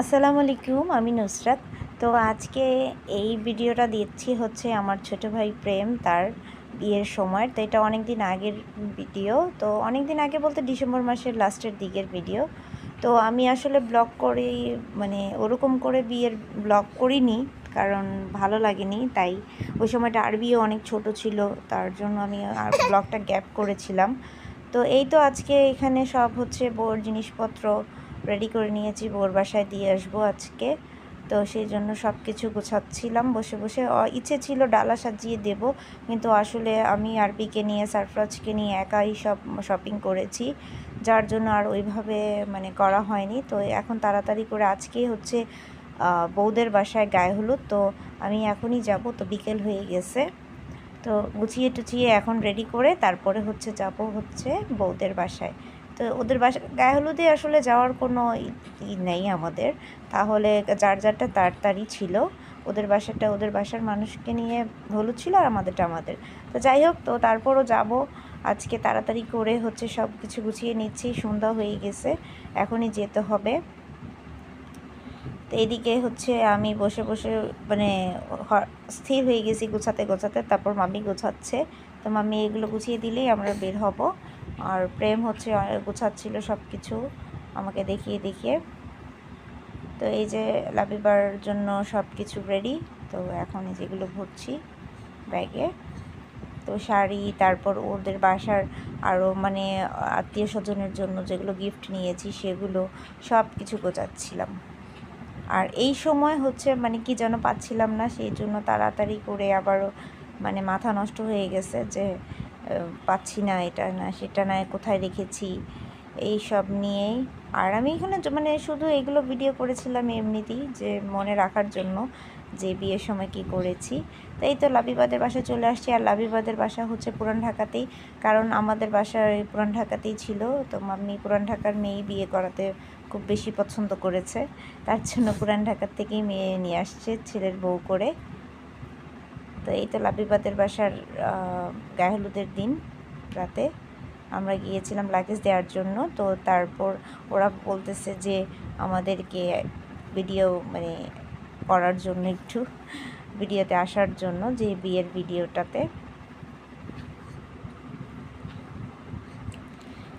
আসসালামু আলাইকুম, আমি নুসরাত। তো আজকে এই ভিডিওটা দিচ্ছি হচ্ছে আমার ছোট ভাই প্রেম, তার বিয়ের সময়। তো এটা অনেক দিন আগের ভিডিও। তো অনেক দিন আগে বলতে ডিসেম্বর মাসের লাস্টের দিকের ভিডিও। তো আমি আসলে ব্লগ করি মানে ওরকম করে বিয়ের ব্লগ করিনি, কারণ ভালো লাগেনি। তাই ওই সময়টা আরবিও অনেক ছোট ছিল, তার জন্য আমি আর ব্লগটা গ্যাপ করেছিলাম। তো এই তো আজকে এখানে সব হচ্ছে বোর জিনিসপত্র রেডি করে নিয়েছি বোর বাসায় দিয়ে আসব আজকে। তো সেই জন্য সব কিছু গোছাচ্ছিলাম, বসে বসে। ইচ্ছে ছিল ডালা সাজিয়ে দেব, কিন্তু আসলে আমি আরবিকে নিয়ে সারফরাজকে নিয়ে একাই সব শপিং করেছি। যার জন্য আর ওইভাবে মানে করা হয়নি। তো এখন তাড়াতাড়ি করে আজকেই হচ্ছে বৌদের বাসায় গায়ে হলুদ। তো আমি এখনই যাব, তো বিকেল হয়ে গেছে। তো গুছিয়ে টুছিয়ে এখন রেডি করে তারপরে হচ্ছে যাব হচ্ছে বৌদের বাসায়। তো ওদের বাসা, গায়ে হলুদে আসলে যাওয়ার কোনো ই- নেই আমাদের। তাহলে যার যারটা তাড়াতাড়ি ছিল। ওদের বাসাটা ওদের বাসার মানুষকে নিয়ে হলুদ ছিল আর আমাদেরটা আমাদের। তো যাই হোক, তো তারপরও যাব। আজকে তাড়াতাড়ি করে হচ্ছে সব কিছু গুছিয়ে নিচ্ছি, সন্ধ্যা হয়ে গেছে, এখনই যেতে হবে। তো এদিকে হচ্ছে আমি বসে বসে মানে স্থির হয়ে গেছি গোছাতে গোছাতে, তারপর মামি গোছাচ্ছে। তো মামি এগুলো গুছিয়ে দিলেই আমরা বের হব। আর প্রেম হচ্ছে গোছাচ্ছিল সব কিছু আমাকে দেখিয়ে দেখিয়ে। তো এই যে লাবিবার জন্য সব কিছু রেডি তো এখন যেগুলো ভরছি ব্যাগে, তো শাড়ি, তারপর ওদের বাসার আরও মানে আত্মীয় স্বজনের জন্য যেগুলো গিফট নিয়েছি সেগুলো সব কিছু গোছাচ্ছিলাম। আর এই সময় হচ্ছে মানে কি যেন পাচ্ছিলাম না, সেই জন্য তাড়াতাড়ি করে আবারও মানে মাথা নষ্ট হয়ে গেছে যে পাচ্ছি না এটা না, সেটা না, কোথায় রেখেছি এই সব নিয়েই। আর আমি এখানে মানে শুধু এগুলো ভিডিও করেছিলাম এমনিতেই যে মনে রাখার জন্য যে বিয়ের সময় কি করেছি। তাই তো লাবিবাদের বাসায় চলে আসছি। আর লাবিবাদের বাসা হচ্ছে পুরান ঢাকাতেই। কারণ আমাদের বাসা পুরান ঢাকাতেই ছিল। তো মাম্মি পুরান ঢাকার মেয়েই বিয়ে করাতে খুব বেশি পছন্দ করেছে। তার জন্য পুরান ঢাকার থেকেই মেয়ে নিয়ে আসছে ছেলের বউ করে। তো এই তো লাবিবাদের বাসার আহ, গায়ে হলুদের দিন রাতে। আমরা গিয়েছিলাম লাগেজ দেওয়ার জন্য। তো তারপর ওরা বলতেছে যে আমাদেরকে ভিডিও মানে করার জন্য একটু ভিডিওতে আসার জন্য যে বিয়ের ভিডিওটাতে।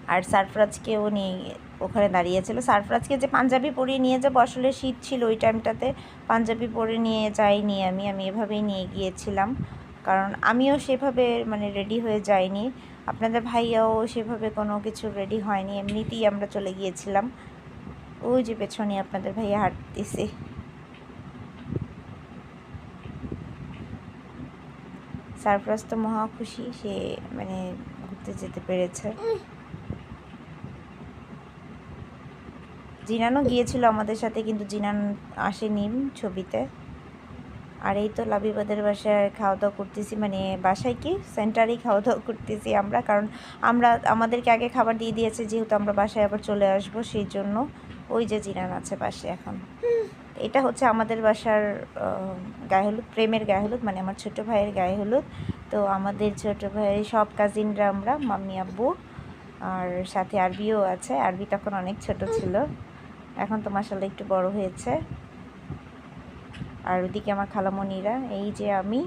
আর সারফরাজকেও নিয়ে ওখানে দাঁড়িয়েছিল। সারফরাজকে যে পাঞ্জাবি পরিয়ে নিয়ে যাব, আসলে শীত ছিল ওই টাইমটাতে। পাঞ্জাবি পরে নিয়ে যাইনি আমি আমি এভাবেই নিয়ে গিয়েছিলাম। কারণ আমিও সেভাবে মানে রেডি হয়ে যাইনি। আপনাদের ভাইয়াও সেভাবে কোনো কিছু রেডি হয়নি। এমনিতেই আমরা চলে গিয়েছিলাম। ওই যে পেছনে আপনাদের ভাইয়া হাঁটতেছে। সারফরাজ তো মহা খুশি, সে মানে ঘুরতে যেতে পেরেছে। জিনানও গিয়েছিল আমাদের সাথে, কিন্তু জিনান আসেনি ছবিতে। আর এই তো লাবিবাদের বাসায় খাওয়া দাওয়া করতেছি মানে বাসায় কি? সেন্টারেই খাওয়া দাওয়া করতেছি আমরা, কারণ আমরা, আমাদেরকে আগে খাবার দিয়ে দিয়েছে, যেহেতু আমরা বাসায় আবার চলে আসব সেই জন্য ওই যে জিনান আছে পাশে এখন। এটা হচ্ছে আমাদের বাসার গায়ে হলুদ, প্রেমের গায়ে হলুদ মানে আমার ছোট ভাইয়ের গায়ে হলুদ। তো আমাদের ছোট ভাইয়ের সব কাজিনরা আমরা, মাম্মি আব্বু, আর সাথে আরবিও আছে। আরবি তখন অনেক ছোট ছিল। এখন তো মাসাল্লাহ একটু বড় হয়েছে। আর ওদিকে আমার খালামণিরা, এই যে আমি,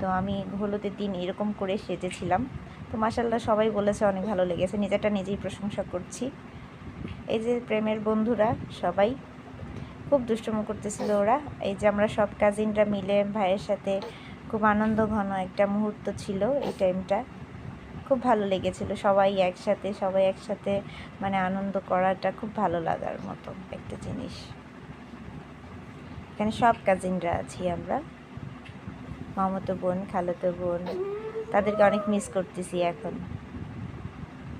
তো আমি হলুদের দিন এরকম করে সেজেছিলাম। তো মাসাল্লাহ সবাই বলেছে অনেক ভালো লেগেছে নিজেটা নিজেই প্রশংসা করছি। এই যে প্রেমের বন্ধুরা সবাই, খুব দুষ্টুমো করতেছিল ওরা। এই যে আমরা সব কাজিনরা মিলে ভাইয়ের সাথে খুব আনন্দ ঘন একটা মুহূর্ত ছিল এই টাইমটা খুব ভালো লেগেছিল। সবাই একসাথে সবাই একসাথে মানে আনন্দ করাটা খুব ভালো লাগার মতো একটা জিনিস। এখানে সব কাজিনরা আছি আমরা। মামাতো বোন, খালাতো বোন, তাদেরকে অনেক মিস করতেছি এখন।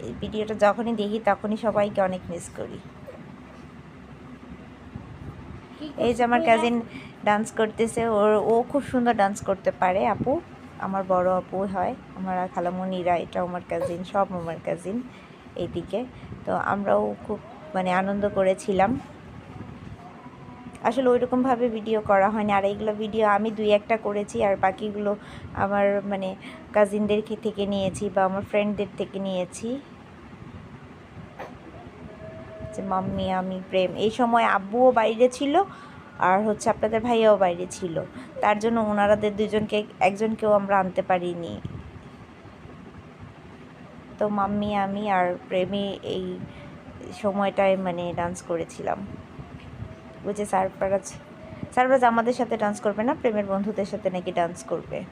এই ভিডিওটা যখনই দেখি তখনই সবাইকে অনেক মিস করি। এই যে আমার কাজিন ডান্স করতেছে, ওর, ও খুব সুন্দর ডান্স করতে পারে, আপু? আমার বড় আপু হয়, আমার খালামণিরা এটা আমার কাজিন সব আমার কাজিন এইদিকে। তো আমরাও খুব মানে আনন্দ করেছিলাম। আসলে ওইরকমভাবে ভিডিও করা হয়নি। আর এইগুলো ভিডিও আমি দুই একটা করেছি, আর বাকিগুলো আমার মানে কাজিনদের থেকে নিয়েছি বা আমার ফ্রেন্ডদের থেকে নিয়েছি। যে মাম্মি, আমি, প্রেম, এই সময় আব্বুও বাইরে ছিল আর হচ্ছে আপনাদের ভাইয়াও বাইরে ছিল। তার জন্য ওনারাদের দুজনকে একজনকেও আমরা আনতে পারিনি। তো মাম্মি, আমি আর প্রেমে এই সময়টায় মানে ডান্স করেছিলাম। ওই যে সারফরাজ সারফরাজ আমাদের সাথে ডান্স করবে না? প্রেমের বন্ধুদের সাথে নাকি ডান্স করবে?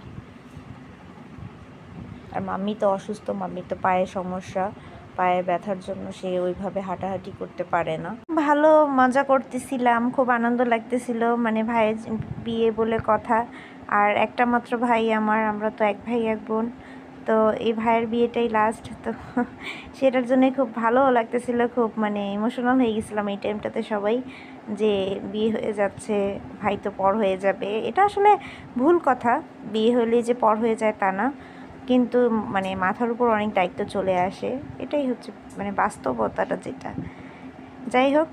আর মাম্মি তো অসুস্থ, মাম্মির তো পায়ে সমস্যা। পায়ে ব্যথার জন্য সে ওইভাবে হাঁটাহাঁটি করতে পারে না। ভালো মজা করতেছিলাম, খুব আনন্দ লাগতেছিল। মানে ভাইয়ের বিয়ে বলে কথা। আর একটা মাত্র ভাই আমার, আমরা তো এক ভাই, এক বোন। তো এই ভাইয়ের বিয়েটাই লাস্ট তো সেটার জন্যই খুব ভালোও লাগতেছিল, খুব মানে ইমোশনাল হয়ে গেছিলাম এই টাইমটাতে সবাই যে বিয়ে হয়ে যাচ্ছে, ভাই তো পর হয়ে যাবে। এটা আসলে ভুল কথা। বিয়ে হলে যে পর হয়ে যায় তা না। কিন্তু মানে মাথার উপর অনেক দায়িত্ব চলে আসে। এটাই হচ্ছে মানে বাস্তবতাটা যেটা। যাই হোক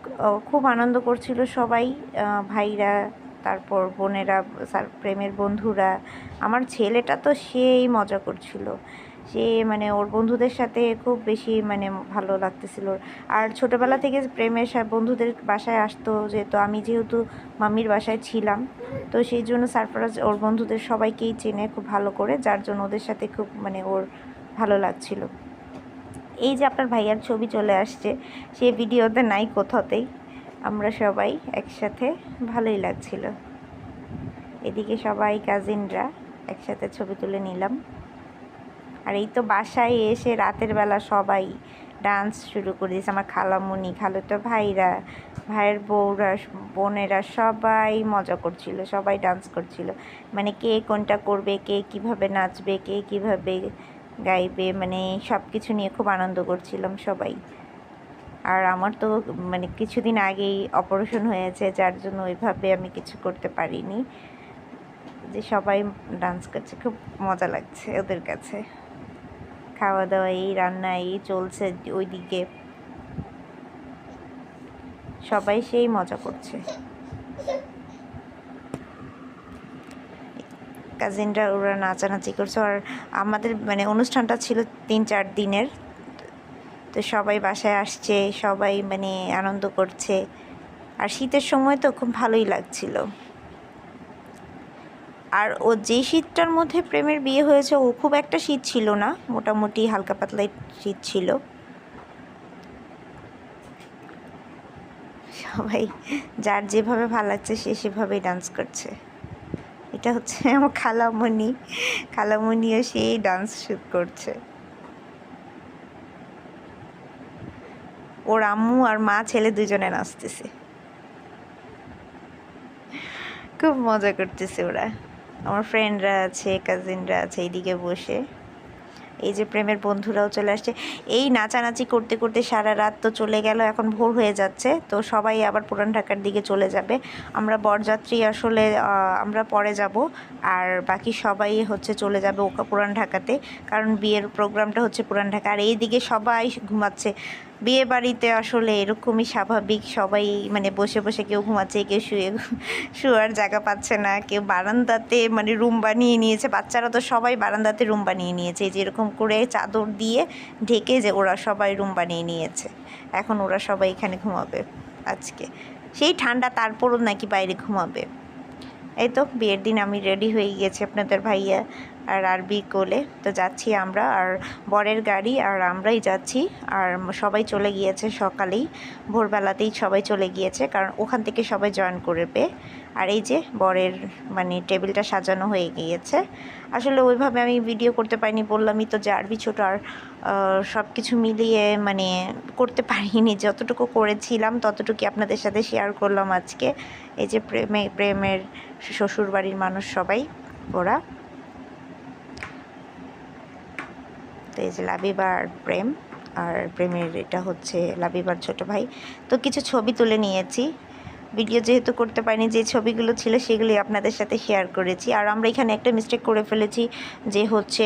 খুব আনন্দ করছিল সবাই ভাইরা, তারপর বোনেরা, স্যার, প্রেমের বন্ধুরা। আমার ছেলেটা তো সেই মজা করছিল। সে মানে ওর বন্ধুদের সাথে খুব বেশি মানে ভালো লাগতেছিল। আর ছোটোবেলা থেকে প্রেমের বন্ধুদের বাসায় আসতো যেহেতু আমি যেহেতু মাম্মির বাসায় ছিলাম। তো সেই জন্য সারফরাজ ওর বন্ধুদের সবাইকেই চেনে খুব ভালো করে, যার জন্য ওদের সাথে খুব মানে ওর ভালো লাগছিল। এই যে আপনার ভাইয়ার ছবি চলে আসছে, সে ভিডিওতে নাই কোথাতেই। আমরা সবাই একসাথে ভালোই লাগছিল। এদিকে সবাই কাজিনরা একসাথে ছবি তুলে নিলাম। আর এই তো বাসায় এসে রাতের বেলা সবাই ডান্স শুরু করে দিয়েছে। আমার খালামুনি খালুতো ভাইরা, ভাইয়ের বউরা, বোনেরা সবাই মজা করছিল, সবাই ডান্স করছিল। মানে কে কোনটা করবে, কে কীভাবে নাচবে, কে কীভাবে গাইবে মানে সব কিছু নিয়ে খুব আনন্দ করছিলাম সবাই। আর আমার তো মানে কিছুদিন আগেই অপারেশন হয়েছে, যার জন্য ওইভাবে আমি কিছু করতে পারিনি। যে সবাই ডান্স করছে, খুব মজা লাগছে ওদের কাছে। খাওয়া দাওয়া এই রান্না, এই চলছে ওইদিকে। সবাই সেই মজা করছে। কাজিনরা ওরা নাচানাচি করছে। আর আমাদের মানে অনুষ্ঠানটা ছিল তিন চার দিনের। তো সবাই বাসায় আসছে, সবাই মানে আনন্দ করছে। আর শীতের সময় তো খুব ভালোই লাগছিল। আর ও যে শীতটার মধ্যে প্রেমের বিয়ে হয়েছে, ও খুব একটা শীত ছিল না, মোটামুটি হালকা পাতলাই শীত ছিল। সবাই যার যেভাবে ভালো লাগছে, সে সেভাবেই ডান্স করছে। এটা হচ্ছে আমার খালামণি খালামণিও সেই ডান্স শুট করছে। ওর আম্মু আর মা ছেলে দুজনে নাচতেছে। খুব মজা করতেছে ওরা। আমার ফ্রেন্ডরা আছে কাজিনরা আছে, এইদিকে বসে। এই যে প্রেমের বন্ধুরাও চলে আসছে। এই নাচানাচি করতে করতে সারা রাত তো চলে গেল, এখন ভোর হয়ে যাচ্ছে। তো সবাই আবার পুরান ঢাকার দিকে চলে যাবে। আমরা বরযাত্রী আসলে আমরা পরে যাব। আর বাকি সবাই হচ্ছে চলে যাবে ওকা, পুরান ঢাকাতে। কারণ বিয়ের প্রোগ্রামটা হচ্ছে পুরান ঢাকা। আর এইদিকে সবাই ঘুমাচ্ছে। বিয়ে বাড়িতে আসলে এরকমই স্বাভাবিক, সবাই মানে বসে বসে কেউ ঘুমাচ্ছে, কেউ শুয়ে, শুয়ার জায়গা পাচ্ছে না, কেউ বারান্দাতে মানে রুম বানিয়ে নিয়েছে, বাচ্চারা তো সবাই বারান্দাতে রুম বানিয়ে নিয়েছে যে এরকম করে চাদর দিয়ে ঢেকে যে ওরা সবাই রুম বানিয়ে নিয়েছে, এখন ওরা সবাই এখানে ঘুমাবে আজকে। সেই ঠান্ডা তারপরও নাকি বাইরে ঘুমাবে। এই তো বিয়ের দিন আমি রেডি হয়ে গিয়েছি আপনাদের ভাইয়া। আর আরবি কোলে। তো যাচ্ছি আমরা, আর বরের গাড়ি, আর আমরাই যাচ্ছি। আর সবাই চলে গিয়েছে সকালেই। ভোরবেলাতেই সবাই চলে গিয়েছে, কারণ ওখান থেকে সবাই জয়েন করবে। আর এই যে বরের মানে টেবিলটা সাজানো হয়ে গিয়েছে। আসলে ওইভাবে আমি ভিডিও করতে পারিনি, বললামই তো যে আরবি, ছোটো, আর সব কিছু মিলিয়ে মানে করতে পারিনি। যতটুকু করেছিলাম ততটুকু আপনাদের সাথে শেয়ার করলাম আজকে। এই যে প্রেমে, প্রেমের শ্বশুরবাড়ির মানুষ সবাই, ওরা। এই যে লাবিবার প্রেম, আর প্রেমের এটা হচ্ছে লাবিবার ছোট ভাই। তো কিছু ছবি তুলে নিয়েছি। ভিডিও যেহেতু করতে পারিনি, যে ছবিগুলো ছিল সেগুলি আপনাদের সাথে শেয়ার করেছি। আর আমরা এখানে একটা মিস্টেক করে ফেলেছি, যে হচ্ছে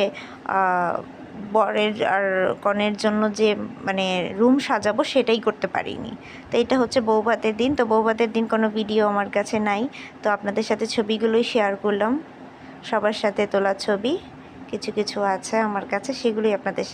বরের আর কনের জন্য যে মানে রুম সাজাবো সেটাই করতে পারিনি। তো এটা হচ্ছে বৌভাতের দিন। তো বৌভাতের দিন কোনো ভিডিও আমার কাছে নাই। তো আপনাদের সাথে ছবিগুলোই শেয়ার করলাম। সবার সাথে তোলা ছবি। কিছু কিছু আছে আমার কাছে সেগুলি আপনাদের